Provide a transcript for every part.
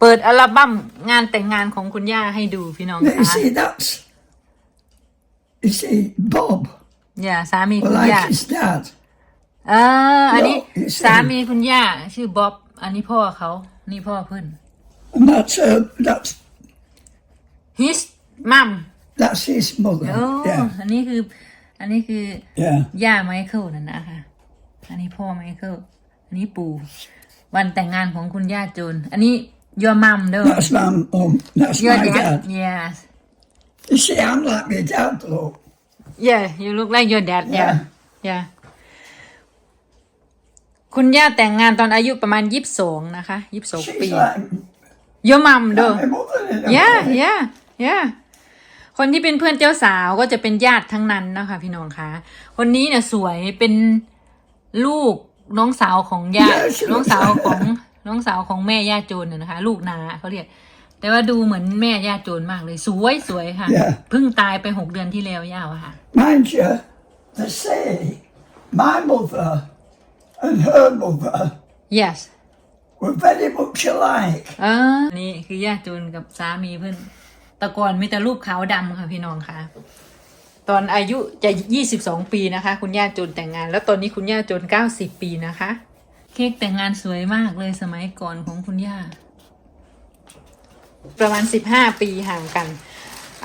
เปิดอัลบั้มงานแต่งงานของคุณย่าให้ดูพี่น้อง You คะ see, that's, you see, Bob, อย่าสามีคุณ like ย่า his dad. เออ อันนี้ No, you see. สามีคุณย่าชื่อบ๊อบ อันนี้พ่อเขา นี่พ่อเพื่อน And that's, uh, that's, his mom that's his mother. โอ้ Yeah, อันนี้คือ อันนี้คือ yeah. ย่าไมเคิลนั่นนะคะ อันนี้พ่อไมเคิล อันนี้ปู่ วันแต่งงานของคุณย่าโจน อันนี้ your mom เด้อ That's my mum. That's your my dad dad. yes You see, I'm like my dad, though. yeah you look like your dad yeah Yeah. yeah คุณย่าแต่งงานตอนอายุประมาณยี่สิบสองนะคะยี่สิบสอง She's ปี like your mom เด้อ my mother in a yeah way. yeah yeah คนที่เป็นเพื่อนเจ้าสาวก็จะเป็นญาติทั้งนั้นนะคะพี่น้องคะคนนี้เนี่ยสวยเป็นลูกน้องสาวของญาติ Yes, น้องสาวของ น้องสาวของแม่ย่าโจรน่ะนะคะ ลูกนาเขาเรียก แต่ว่าดูเหมือนแม่ย่าโจรมากเลย สวยสวยค่ะ Yeah. เพิ่งตายไปหกเดือนที่แล้วย่าอะค่ะ Mind you, they say my mother and her mother yes were very much alike. เออนี่คือย่าโจรกับสามีเพื่อนแตะกอนมีแต่รูปขาวดำค่ะพี่น้องค่ะ ตอนอายุจะยี่สิบสองปีนะคะ คุณย่าโจรแต่งงาน แล้วตอนนี้คุณย่าโจรเก้าสิบปีนะคะ เค้กแต่งงานสวยมากเลยสมัยก่อนของคุณย่า ประมาณสิบห้าปีห่างกัน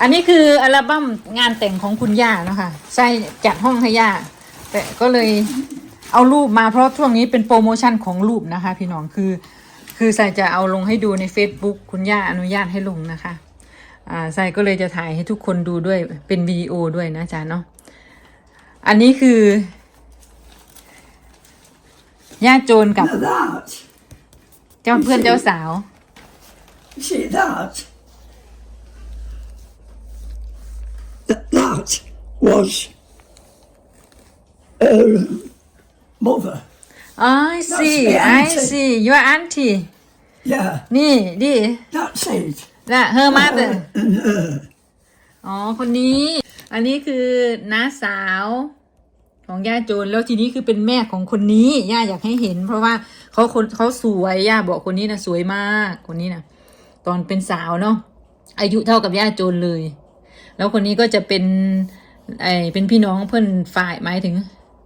อันนี้คืออัลบั้มงานแต่งของคุณย่าเนาะคะใส่จัดห้องให้ย่าแต่ก็เลยเอารูปมาเพราะช่วงนี้เป็นโปรโมชั่นของรูปนะคะ พี่น้องคือ คือใส่จะเอาลงให้ดูใน Facebook คุณย่าอนุญาตให้ลงนะคะอ่าใส่ก็เลยจะถ่ายให้ทุกคนดูด้วยเป็นวิดีโอด้วยนะจ๊ะเนาะอันนี้คือ ย่าโจรกับ Now that, เจ้าเพื่อนเจ้าสาว you see that, that, that was her mother. I see the I auntie. see your auntie Yeah, นี่ดิ that's it. นะ her mother And her. อ๋อ คนนี้ อันนี้คือน้าสาว ของย่าโจรแล้วทีนี้คือเป็นแม่ของคนนี้ย่าอยากให้เห็น เพราะว่าเขาคนเขาสวยย่าบอกคนนี้นะสวยมากคนนี้นะตอนเป็นสาวเนาะอายุเท่ากับย่าโจรเลย แล้วคนนี้ก็จะเป็นไอเป็นพี่น้องเพื่อนฝ่ายหมายถึง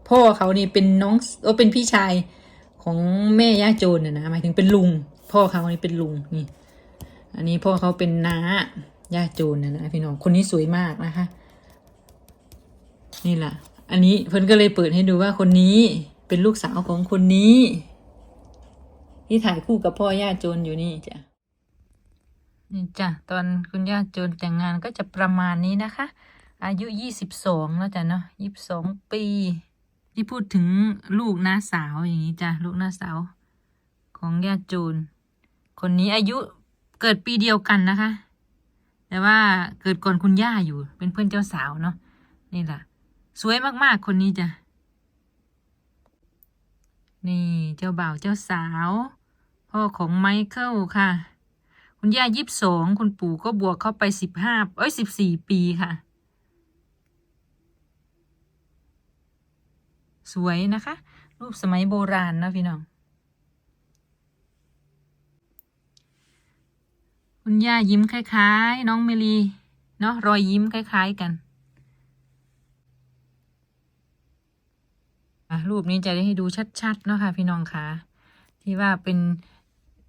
พ่อเขานี่เป็นน้องเอเป็นพี่ชายของแม่ย่าโจรน่ะนะหมายถึงเป็นลุง พ่อเขานี่เป็นลุงนี่ อันนี้พ่อเขาเป็นน้าย่าโจรนะนะพี่น้องคนนี้สวยมากนะคะ นี่แหละ อันนี้เพิ่นก็เลยเปิดให้ดูว่าคนนี้เป็นลูกสาวของคนนี้ ที่ถ่ายคู่กับพ่อย่าโจรอยู่นี่จ้ะนี่จ้ะตอนคุณย่าโจรแต่งงานก็จะประมาณนี้นะคะ อายุยี่สิบสองแล้วจ้ะเนาะยี่สิบสองปีที่พูดถึงลูกน้าสาวอย่างนี้จ้ะลูกน้าสาว ของย่าโจรคนนี้อายุเกิดปีเดียวกันนะคะ แต่ว่าเกิดก่อนคุณย่าอยู่เป็นเพื่อนเจ้าสาวเนาะนี่แหละ สวยมากๆคนนี้จ้ะ นี่เจ้าบ่าวเจ้าสาว พ่อของไมเคิลค่ะ คุณย่ายิบสองคุณปู่ก็บวกเข้าไปสิบห้าเอ้ยสิบสี่ปีค่ะ สวยนะคะ รูปสมัยโบราณนะพี่น้องคุณย่ายิ้มคล้าย ๆ น้องเมลีเนาะรอยยิ้มคล้าย ๆ กัน อะ รูปนี้จะได้ให้ดูชัดๆเนาะค่ะพี่น้องคะที่ว่าเป็น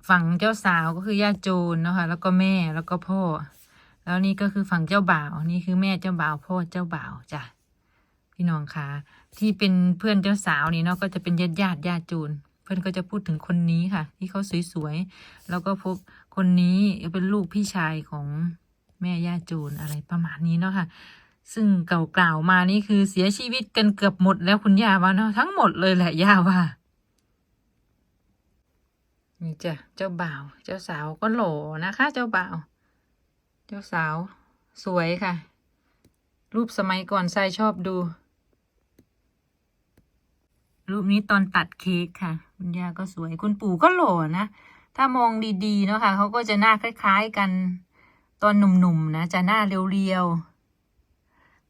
ฝั่งเจ้าสาวก็คือย่าโจรเนาะค่ะแล้วก็แม่แล้วก็พ่อ แล้วนี่ก็คือฝั่งเจ้าบ่าวนี่คือแม่เจ้าบ่าวพ่อเจ้าบ่าวจ้ะพี่น้องคะที่เป็นเพื่อนเจ้าสาวนี่เนาะก็จะเป็นญาติญาติญาติโจรเพื่อนก็จะพูดถึงคนนี้ค่ะ ที่เขาสวยๆแล้วก็พบคนนี้เป็นลูกพี่ชายของแม่ย่าโจรอะไรประมาณนี้เนาะค่ะ ซึ่งเก่ากล่าวมานี่คือเสียชีวิตกันเกือบหมดแล้วคุณย่าว่าเนาะทั้งหมดเลยแหละย่าว่า นี่จ้ะเจ้าบ่าว เจ้าสาวก็หล่อนะคะ เจ้าบ่าว เจ้าสาว สวยค่ะ รูปสมัยก่อนทรายชอบดู รูปนี้ตอนตัดเค้กค่ะ คุณย่าก็สวยคุณปู่ก็หล่อนะ ถ้ามองดีๆเนาะค่ะเขาก็จะหน้าคล้าย ๆกัน ตอนหนุ่มๆนะจะหน้าเรียวๆ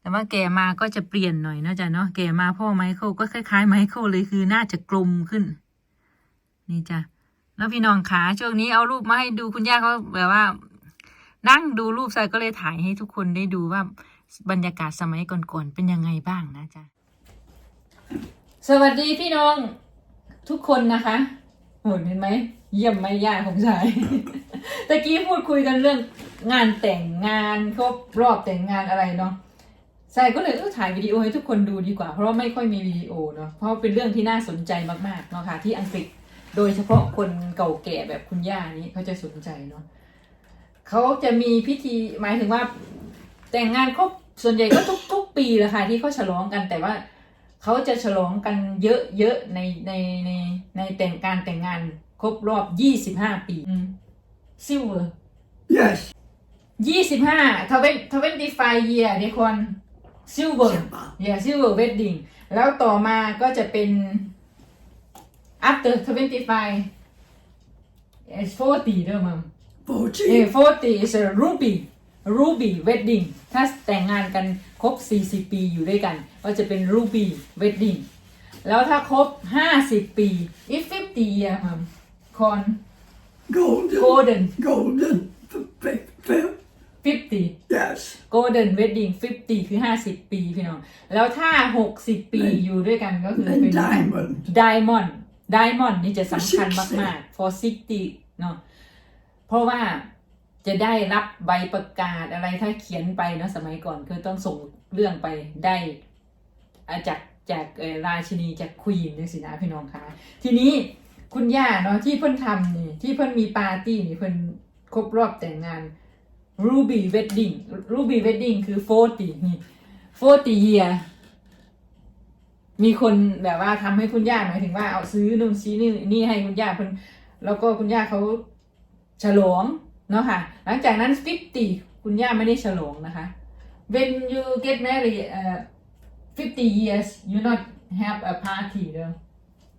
แต่ว่าแก่มาก็จะเปลี่ยนหน่อยนะจ๊ะเนาะแก่มาพ่อไมเคิลก็คล้ายๆไมเคิลเลยคือหน้าจะกลมขึ้น นี่จ้ะแล้วพี่น้องขาช่วงนี้เอารูปมาให้ดูคุณย่าเขาแบบว่า นั่งดูรูปใส่ก็เลยถ่ายให้ทุกคนได้ดูว่าบรรยากาศสมัยก่อนๆเป็นยังไงบ้างนะจ๊ะสวัสดีพี่น้องทุกคนนะคะโหเห็นไหมเยี่ยมไหมย่าของชายตะกี้พูดคุยกันเรื่องงานแต่งงานครบรอบแต่งงานอะไรเนาะ ชายก็เลยเออถ่ายวิดีโอให้ทุกคนดูดีกว่า เพราะว่าไม่ค่อยมีวิดีโอเนาะเพราะว่าเป็นเรื่องที่น่าสนใจมากๆเนาะค่ะที่อังกฤษโดยเฉพาะคนเก่าแก่แบบคุณย่านี้เขาจะสนใจเนาะเขาจะมีพิธีหมายถึงว่า แต่งงานครบส่วนใหญ่ก็ทุกทุกปีแหละค่ะที่เขาฉลองกันแต่ว่าเขาจะฉลองกันเยอะๆในในในในแต่งการแต่งงานครบรอบยี่สิบห้าปีซิลเวอร์ Yes. ยี่สิบห้าทเวนทเวนตี้ไฟเยียเดคอนซิลเวอร์ Silver. เยียซิล เวอร์เวดดิ้งแล้วต่อมาก็จะเป็น after 25 it's 40เด้อมัมเอ 40. 40 is a ruby ruby wedding ถ้าแต่งงานกันครบ 40 ปีอยู่ด้วยกัน ก็จะเป็น ruby wedding แล้วถ้าครบ 50 ปี if 50 year มัม con Golden. golden Golden. F- f- f- 50 Yes. golden wedding 50 คือ 50 ปีพี่น้อง แล้วถ้า 60 ปีอยู่ด้วยกันก็คือเป็ And น diamond. diamond diamond นี่จะสำคัญ For 60มากๆ for 60เนาะเพราะว่าจะได้รับใบประกาศอะไรถ้าเขียนไปเนาะสมัยก่อนคือต้องส่งเรื่องไปได้อ่าจากจากเอ่อราชินีจากควีนนี่สินะพี่น้องคะทีนี้คุณย่าเนาะที่เพิ่นทำนี่ที่เพิ่นมีปาร์ตี้นี่เพิ่นครบรอบแต่งงาน Ruby Wedding Ruby Wedding คือ 40นี่40 year มีคนแบบว่าทำให้คุณย่าหมายถึงว่าเอาซื้อนู่นซื้อนี่นี่ให้คุณย่าเพิ่นแล้วก็คุณย่าเขาฉลองเนาะค่ะ หลังจากนั้น50คุณย่าไม่ได้ฉลองนะคะ when you get married uh, 50 years you not have a party เด้อ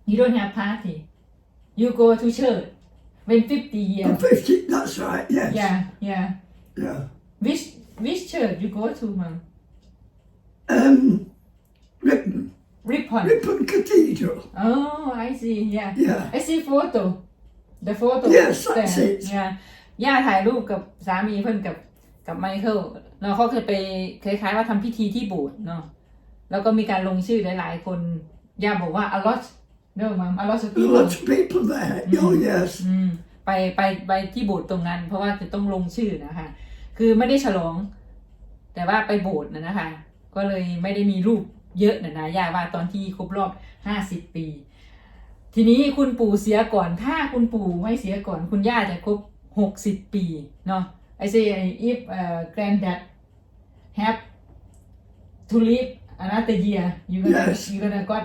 you don't have party you go to church when 50 years Oh, 50. That's right. Yes. yeah yeah Yeah. which which church you go to mom Um, Ripon. Ripon Ripon Cathedral. oh I see yeah Yeah. I see photo the photo Yes, there that's it. yeah ย่าถ่ายรูปกับสามีเพื่อนกับกับไมเคิลแล้วเขาเคยไปคล้ายๆว่าทำพิธีที่โบสถ์เนาะแล้วก็มีการลงชื่อหลายๆคนย่าบอกว่า a lot เนอะมัม a lot of A people lot of people there. Oh, yes. อืม ไปไปไปที่โบสถ์ตรงนั้น เพราะว่าจะต้องลงชื่อนะคะ คือไม่ได้ฉลอง แต่ว่าไปโบสถ์นะนะคะ ก็เลยไม่ได้มีรูปเยอะนะนะย่าว่าตอนที่ครบรอบห้าสิบปี ทีนี้คุณปู่เสียก่อน ถ้าคุณปู่ไม่เสียก่อน คุณย่าจะครบหกสิบปีเนาะ I say if uh, granddad have to live another year you gonna Yes. you gonna got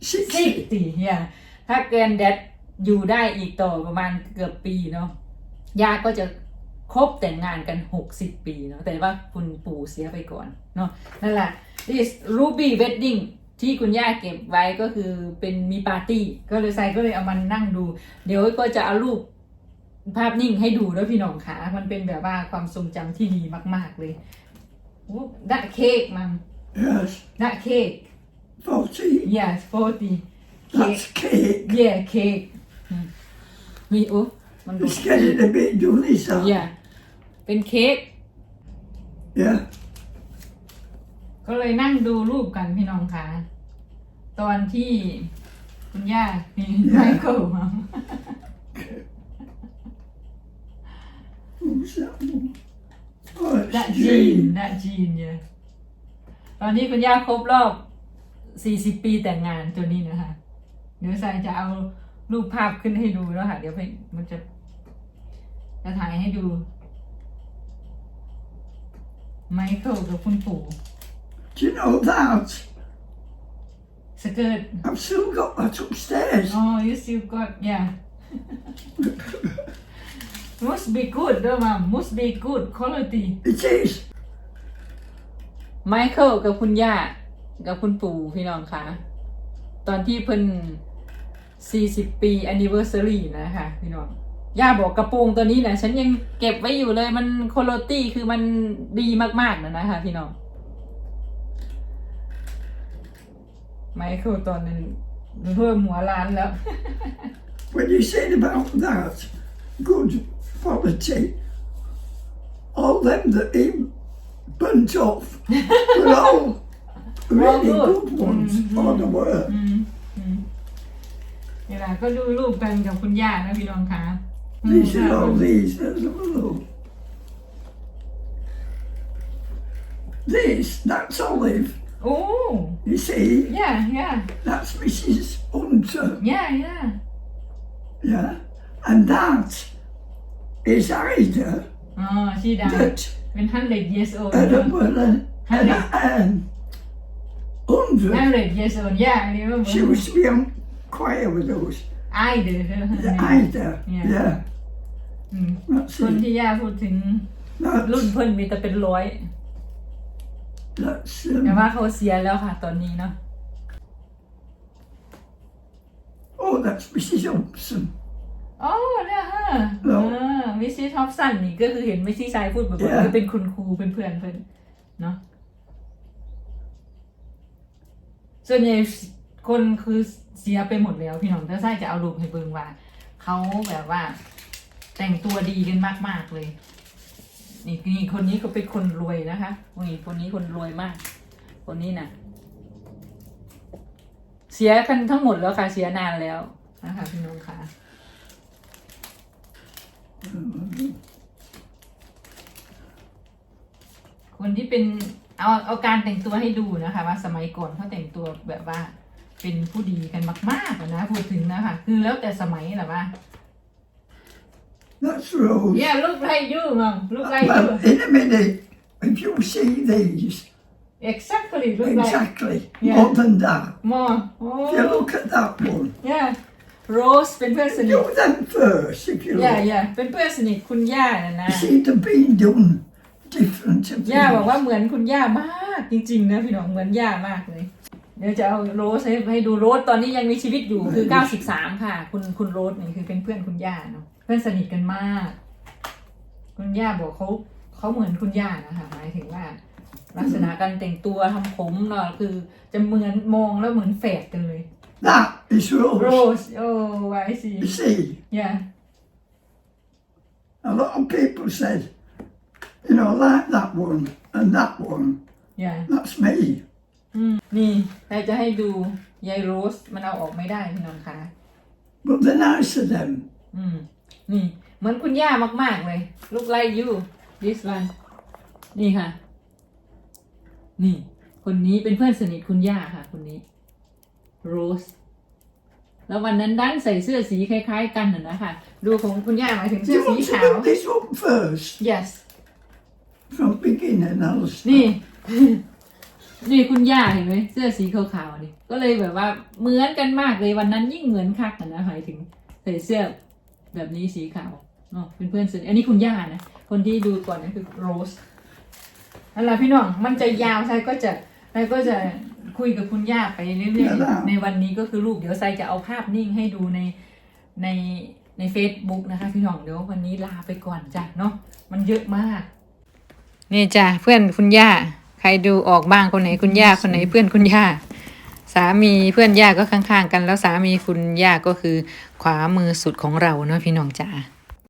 60. 60 yeah ถ้า granddad อยู่ได้อีกต่อประมาณเกือบปีเนาะย่าก็จะครบแต่งงานกัน 60 ปีเนาะแต่ว่าคุณปู่เสียไปก่อนเนาะนั่นแหละ this ruby wedding ที่คุณย่าเก็บไว้ก็คือเป็นมีปาร์ตี้ ก็เลยใส่ก็เลยเอามันนั่งดู เดี๋ยวก็จะเอารูปภาพนิ่งให้ดูด้วยพี่น้องขามันเป็นแบบว่าความทรงจำที่ดีมากๆเลยดักเค้กมัน Yes. ดักเค้ก 40. yes 40เค้ก That's cake. yeah เค้กอืม มีโอ้มันดู It's getting a bit dully, so. yeah เป็นเค้ก Yeah. ก็เลยนั่งดูรูปกันพี่น้องคะตอนที่คุณย่ามีไมเคิลมา Who's that one? Oh, ดั it's จีน Jean. ดัจีนเนี่ยตอนนี้คุณย่าครบรอบ 40 ปีแต่งงานตัวนี้นะคะ เดี๋ยวใส่จะเอา รูปภาพขึ้นให้ดูแล้วค่ะ เดี๋ยวไปมันจะจะถ่ายให้ดู ไมเคิลกับคุณปู่ Do you know that? สเกิร์ต I've still got that upstairs. อ๋อ you still got yeah must be good ด้วยมั้ง must be good quality It is. ไมเคิลกับคุณย่ากับคุณปู่พี่น้องคะตอนที่เพิ่น 40 ปี anniversary นะคะพี่น้องย่าบอกกระโปรงตัวนี้นะฉันยังเก็บไว้อยู่เลยมันคุณภาพคือมันดีมากๆนะนะคะพี่น้องไมเคิลตอนนั้นเพิ่มหัวล้านแล้ว when you said about that, good quality, all them that he burnt off were all really good. good ones. Oh, they were. เวลาก็ดูรูปกันกับคุณย่านะพี่น้องคะอืม These ค่ะ are all these. There's a little. This, that's Olive. โอ้ You see, ย่าย่า that's Mrs. Hunter. ย่าย่า Yeah. And that is Ida อ๋อชีดา that เป็น hundred years old had a, well, a, an, um, 100. hundred years old ย่าอันนี้ว่าเหมือน She was to be on choir with us. ไอเด้อ Yeah, Ida. Yeah. Yeah. อืม That's คน it. ที่ย่าพูดถึง รุ่น That's, เพิ่นมีแต่เป็นร้อย that's แต่ um, ว่าเขาเสียแล้วค่ะ ตอนนี้เนาะ oh, that's Mrs. Upson. อ๋อเนี่ยฮะแล้เอวอมิสซี่ท็อปสันนี่ก็คือเห็นมิสซี่ชายพูดบ่อยๆ Yeah. คือเป็นคุณครูเป็นเพื่อนเพิ่นเนาะส่วนใหญ่คนคือ เสียไปหมดแล้วพี่น้องแต่ใช่จะเอารูปให้เบิ่งว่า เขาแบบว่า แต่งตัวดีกันมาก ๆเลย นี่นี่คนนี้ก็เป็นคนรวยนะคะนี่คนนี้คนรวยมาก คนนี้น่ะ เสียกันทั้งหมดแล้วค่ะเสียนานแล้วนะคะพี่น้องค่ะคนที่เป็นเอาเอาการแต่งตัวให้ดูนะคะ ว่าสมัยก่อนเขาแต่งตัวแบบว่า เป็นผู้ดีกันมากๆอะนะพูดถึงนะคะคือแล้วแต่สมัยแหละว่า That's Rose. yeah look like you mom look like Well, you in a minute, if you see these, exactly look like exactly, Yeah. more than that. more If you oh look at that one, yeah Rose เป็นเพื่อนสนิท do them first, if you yeah look. yeah เป็นเพื่อนสนิทคุณย่าน่ะนะ You see, they've been done different. of ย่าบอก these. ว่าเหมือนคุณย่ามากจริงๆนะพี่น้องเหมือนย่ามากเลย เดี๋ยวจะเอาโรสให้ให้ดูโรสตอนนี้ยังมีชีวิตอยู่คือ 93 ค่ะ คุณคุณโรสนี่คือเป็นเพื่อนคุณย่าเนาะเพื่อนสนิทกันมาก คุณย่าบอกเขาเขาเหมือนคุณย่านะคะหมายถึงว่า ลักษณะการแต่งตัวทำผมเนาะคือจะเหมือนมองแล้วเหมือนแฝดกันเลย That is Rose. โรสโอ้ไอซี You see, ย่า a lot of people said, you know, like that one and that one. ย่า That's me. อืมนี่เราจะให้ดูยายโรสมันเอาออกไม่ได้พี่น้องคะ But the nice of them, อืม นี่ เหมือนคุณย่ามาก ๆ เลย look like you this one นี่ค่ะ นี่ คนนี้เป็นเพื่อนสนิทคุณย่าค่ะ คนนี้ Rose แล้ววันนั้นดันใส่เสื้อสีคล้าย ๆ กันน่ะนะคะดูของคุณย่าหมายถึง do เสื้อ you สี want to ขาว do this one first? yes From beginning, I'll start. นี่ นี่คุณย่าเห็นไหมเสื้อสีขาวๆนี่ก็เลยแบบว่าเหมือนกันมากเลยวันนั้นยิ่งเหมือนคักอะนะหมายถึงใส่เสื้อแบบนี้สีขาวอ๋อเป็นเพื่อนสนิทอันนี้คุณย่านะคนที่ดูก่อนนั่นคือโรสนั่นแหละพี่น้องมันจะยาวใช่ก็จะใช่ก็จะคุยกับคุณย่าไปเรื่อยๆในวันนี้ก็คือรูปเดี๋ยวไซจะเอาภาพนิ่งให้ดูในในใน Facebook นะคะ พี่น้องเดี๋ยววันนี้ลาไปก่อนจ้ะเนาะมันเยอะมาก นี่จ้ะเพื่อนคุณย่าใค รดูออกบ้างคนไหนคุณย่าคนไหนเพื่อนคุณย่า สามีเพื่อนย่าก็ข้างๆ กัน แล้วสามีคุณย่าก็คือขวามือสุดของเราเนาะพี่น้องจ๋า